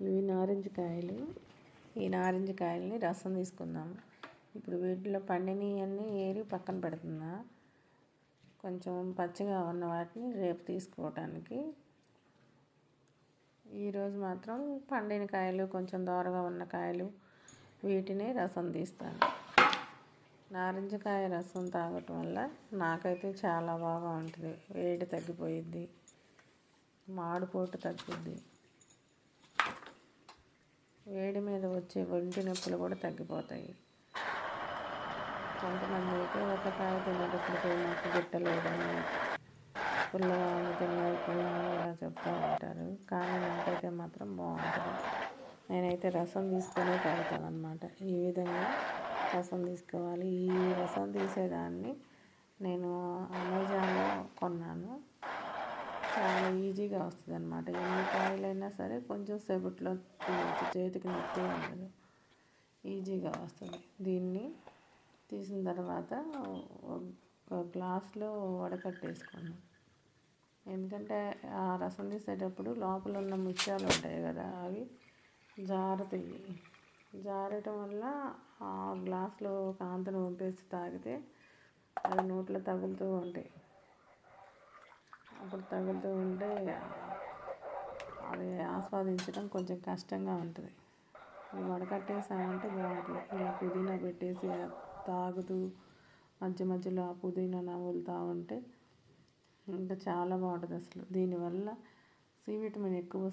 ఇవి నారింజ కాయలు. ఈ నారింజ కాయల్ని రసం తీసుకుందాము. ఇప్పుడు వీటిలో పండినవన్నీ ఏరి పక్కన పెడుతున్నా. కొంచెం పచ్చిగా ఉన్న వాటిని రేపు తీసుకోవటానికి. ఈరోజు మాత్రం పండిన కాయలు కొంచెం దోరగా ఉన్న కాయలు వీటిని రసం తీస్తాను. నారింజకాయ రసం తాగటం వల్ల నాకైతే చాలా బాగా ఉంటుంది. వేడి తగ్గిపోయిద్ది. మాడిపోటు తగ్గుద్ది. వేడి మీద వచ్చే ఒంటి నొప్పులు కూడా తగ్గిపోతాయి. కొంతమంది అయితే ఒక కాయ తినేటప్పుడు నాకు గిట్టలేదని పుల్లగా తిన్నారు పుల్లగా ఇలా చెప్తూ ఉంటారు. కానీ నాకైతే మాత్రం బాగుంటుంది. నేనైతే రసం తీసుకునే తాగుతాను అనమాట ఈ విధంగా రసం తీసుకోవాలి. ఈ రసం తీసేదాన్ని నేను అమెజాన్లో ఈజీగా వస్తుంది అనమాట ఎన్ని కాయలైనా సరే కొంచెం సేపట్లో తీయచ్చు. చేతికి నొప్పి ఉండదు. ఈజీగా వస్తుంది. దీన్ని తీసిన తర్వాత ఒక గ్లాస్లో వడకట్టేసుకున్నాం ఎందుకంటే ఆ రసం తీసేటప్పుడు లోపల ఉన్న ముత్యాలు ఉంటాయి కదా అవి జారుతాయి. జారటం వల్ల ఆ గ్లాస్లో కాంతను పంపేసి తాగితే అవి నోట్లో తగులుతూ ఉంటాయి. అప్పుడు తగులుతూ ఉంటే అది ఆస్వాదించడం కొంచెం కష్టంగా ఉంటుంది. వడకట్టేసామంటే బాగుంటుంది. ఇలా పుదీనా పెట్టేసి తాగుతూ మధ్య మధ్యలో ఆ పుదీనా నవ్వులుతూ ఉంటే ఇంకా చాలా బాగుంటుంది అసలు. దీనివల్ల సి విటమిన్ ఎక్కువ